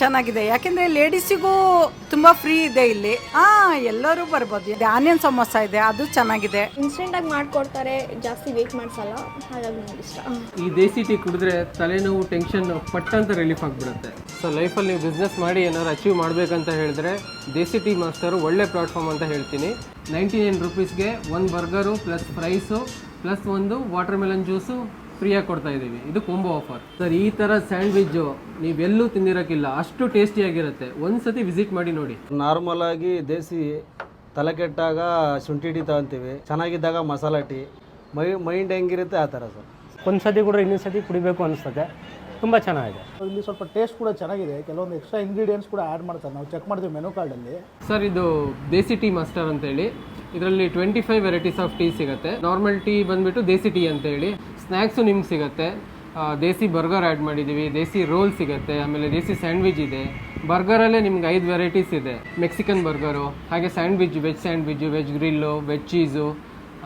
ಚೆನ್ನಾಗಿದೆ. ಯಾಕೆಂದ್ರೆ ಲೇಡೀಸಿಗೂ ತುಂಬಾ ಫ್ರೀ ಇದೆ ಇಲ್ಲಿ. ಹಾ ಎಲ್ಲರೂ ಬರ್ಬೋದು. ಆನಿಯನ್ ಸಮೋಸ ಇದೆ ಅದು ಚೆನ್ನಾಗಿದೆ. ಇನ್ಸ್ಟೆಂಟ್ ಆಗಿ ಮಾಡ್ಕೊಡ್ತಾರೆ ಜಾಸ್ತಿ ವೇಟ್ ಮಾಡ್ಸಲ್ಲ. ಹಾಗಾಗಿ ನನಗೆ ಇಷ್ಟ. ಈ ದೇಸಿ ಟೀ ಕುಡಿದ್ರೆ ತಲೆನೋವು ಟೆನ್ಷನ್ ಪಟ್ಟಂತ ರಿಲೀಫ್ ಆಗಿಬಿಡುತ್ತೆ. ಸೊ ಲೈಫಲ್ಲಿ ನೀವು ಬಿಸ್ನೆಸ್ ಮಾಡಿ ಏನಾದ್ರು ಅಚೀವ್ ಮಾಡಬೇಕಂತ ಹೇಳಿದ್ರೆ ದೇಸಿ ಟೀ ಮಾಸ್ಟರ್ ಒಳ್ಳೆ ಪ್ಲಾಟ್ಫಾರ್ಮ್ ಅಂತ ಹೇಳ್ತೀನಿ. ನೈಂಟಿ ನೈನ್ ರುಪೀಸ್ಗೆ ಒಂದು ಬರ್ಗರು ಪ್ಲಸ್ ಫ್ರೈಸು ಪ್ಲಸ್ ಒಂದು ವಾಟರ್ ಮೆಲನ್ ಜ್ಯೂಸು ಫ್ರೀಯಾಗಿ ಕೊಡ್ತಾ ಇದ್ದೀವಿ. ಇದು ಕೊಂಬೋ ಆಫರ್ ಸರ್ ಈ ಥರ ಸ್ಯಾಂಡ್ವಿಜ್ಜು ನೀವೆಲ್ಲೂ ತಿಂದಿರೋಕ್ಕಿಲ್ಲ. ಅಷ್ಟು ಟೇಸ್ಟಿಯಾಗಿರುತ್ತೆ ಒಂದು ಸತಿ ವಿಸಿಟ್ ಮಾಡಿ ನೋಡಿ. ನಾರ್ಮಲ್ ಆಗಿ ದೇಸಿ ತಲೆ ಕೆಟ್ಟಾಗ ಶುಂಠಿ ಟೀ ತಗೊಂತೀವಿ. ಚೆನ್ನಾಗಿದ್ದಾಗ ಮಸಾಲ ಟೀ ಮೈ ಮೈಂಡ್ ಹೆಂಗಿರುತ್ತೆ ಆ ಥರ ಸರ್ ಒಂದು ಸತಿ ಕೂಡ ಇನ್ನೊಂದು ಸತಿ ಕುಡಿಬೇಕು ಅನಿಸ್ತದೆ ತುಂಬ ಚೆನ್ನಾಗಿದೆ. ಇಲ್ಲಿ ಸ್ವಲ್ಪ ಟೇಸ್ಟ್ ಕೂಡ ಚೆನ್ನಾಗಿದೆ. ಕೆಲವೊಂದು ಎಕ್ಸ್ಟ್ರಾ ಇಂಗ್ರೀಡಿಯೆಂಟ್ಸ್ ಕೂಡ ಆ್ಯಡ್ ಮಾಡ್ತಾರೆ. ನಾವು ಚೆಕ್ ಮಾಡ್ತೀವಿ ಮೆನು ಕಾರ್ಡಲ್ಲಿ ಸರ್ ಇದು ದೇಸಿ ಟೀ ಮಾಸ್ಟರ್ ಅಂತೇಳಿ. ಇದರಲ್ಲಿ twenty five varieties of tea ಸಿಗುತ್ತೆ. ನಾರ್ಮಲ್ ಟೀ ಬಂದ್ಬಿಟ್ಟು ದೇಸಿ ಟೀ ಅಂತೇಳಿ. ಸ್ನ್ಯಾಕ್ಸು ನಿಮ್ಗೆ ಸಿಗುತ್ತೆ. ದೇಸಿ ಬರ್ಗರ್ ಆ್ಯಡ್ ಮಾಡಿದ್ದೀವಿ ದೇಸಿ ರೋಲ್ ಸಿಗುತ್ತೆ, ಆಮೇಲೆ ದೇಸಿ ಸ್ಯಾಂಡ್ವಿಚ್ ಇದೆ. ಬರ್ಗರಲ್ಲೇ ನಿಮ್ಗೆ ಐದು ವೆರೈಟೀಸ್ ಇದೆ. ಮೆಕ್ಸಿಕನ್ ಬರ್ಗರು, ಹಾಗೆ sandwich veg sandwich veg grill, veg cheese,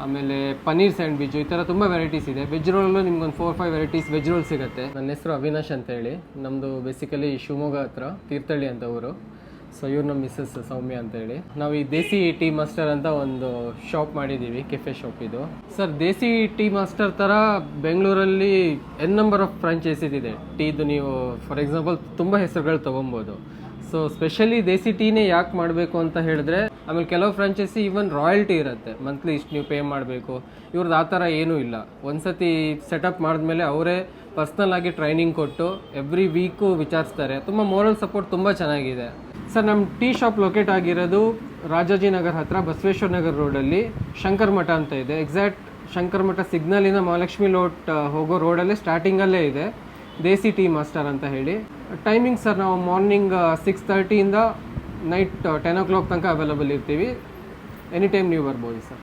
ಆಮೇಲೆ ಪನ್ನೀರ್ ಸ್ಯಾಂಡ್ವಿಚ್ಚು ಈ ಥರ ತುಂಬ ವೆರೈಟೀಸ್ ಇದೆ. ವೆಜ್ ರೋಲಲ್ಲೂ ನಿಮ್ಗೆ ಒಂದು four five varieties veg roll ಸಿಗುತ್ತೆ. ನನ್ನ ಹೆಸರು ಅವಿನಾಶ್ ಅಂತ ಹೇಳಿ ನಮ್ಮದು ಬೇಸಿಕಲಿ ಶಿವಮೊಗ್ಗ ಹತ್ರ, ತೀರ್ಥಹಳ್ಳಿ ಅಂತ ಊರು. ಸೊ ಇವ್ರು ನಮ್ಮ ಮಿಸ್ಸಸ್ ಸೌಮ್ಯ ಅಂತ ಹೇಳಿ ನಾವು ಈ ದೇಸಿ ಟೀ ಮಾಸ್ಟರ್ ಅಂತ ಒಂದು ಶಾಪ್ ಮಾಡಿದ್ದೀವಿ ಕೆಫೆ ಶಾಪ್ ಇದು. ಸರ್ ದೇಸಿ ಟೀ ಮಾಸ್ಟರ್ ಥರ ಬೆಂಗಳೂರಲ್ಲಿ ಎನ್ ನಂಬರ್ ಆಫ್ ಫ್ರಾಂಚೈಸಿಸ್ ಇದೆ. ಟೀದು ನೀವು ಫಾರ್ ಎಕ್ಸಾಂಪಲ್ ತುಂಬ ಹೆಸರುಗಳು ತೊಗೊಬೋದು. ಸೊ ಸ್ಪೆಷಲಿ ದೇಸಿ ಟೀನೇ ಯಾಕೆ ಮಾಡಬೇಕು ಅಂತ ಹೇಳಿದ್ರೆ, ಆಮೇಲೆ ಕೆಲವು ಫ್ರಾಂಚೈಸಿ ಈವನ್ ರಾಯಲ್ಟಿ ಇರುತ್ತೆ. ಮಂತ್ಲಿ ಇಷ್ಟು ನೀವು ಪೇ ಮಾಡಬೇಕು. ಇವ್ರದ್ದು ಆ ಥರ ಏನೂ ಇಲ್ಲ. ಒಂದ್ಸತಿ ಸೆಟಪ್ ಮಾಡಿದ್ಮೇಲೆ ಅವರೇ ಪರ್ಸ್ನಲ್ ಆಗಿ ಟ್ರೈನಿಂಗ್ ಕೊಟ್ಟು ಎವ್ರಿ ವೀಕು ವಿಚಾರಿಸ್ತಾರೆ. ತುಂಬ ಮೋರಲ್ ಸಪೋರ್ಟ್ ತುಂಬ ಚೆನ್ನಾಗಿದೆ. ಸರ್ ನಮ್ಮ ಟೀ ಶಾಪ್ ಲೊಕೇಟ್ ಆಗಿರೋದು ರಾಜಾಜಿನಗರ್ ಹತ್ರ, ಬಸವೇಶ್ವರ ನಗರ್ ರೋಡಲ್ಲಿ ಶಂಕರ್ ಮಠ ಅಂತ ಇದೆ. ಎಕ್ಸಾಕ್ಟ್ ಶಂಕರ್ ಮಠ ಸಿಗ್ನಲಿಂದ ಮಹಾಲಕ್ಷ್ಮಿ ಲೋಟ್ ಹೋಗೋ ರೋಡಲ್ಲೇ ಸ್ಟಾರ್ಟಿಂಗಲ್ಲೇ ಇದೆ. ದೇಸಿ ಟೀ ಮಾಸ್ಟರ್ ಅಂತ ಹೇಳಿ. ಟೈಮಿಂಗ್ ಸರ್, ನಾವು ಮಾರ್ನಿಂಗ್ ಸಿಕ್ಸ್ ತರ್ಟಿಯಿಂದ ನೈಟ್ ಟೆನ್ ಓ ಕ್ಲಾಕ್ ತನಕ ಅವೈಲಬಲ್ ಇರ್ತೀವಿ. ಎನಿ ಟೈಮ್ ನೀವು ಬರ್ಬೋದು ಸರ್.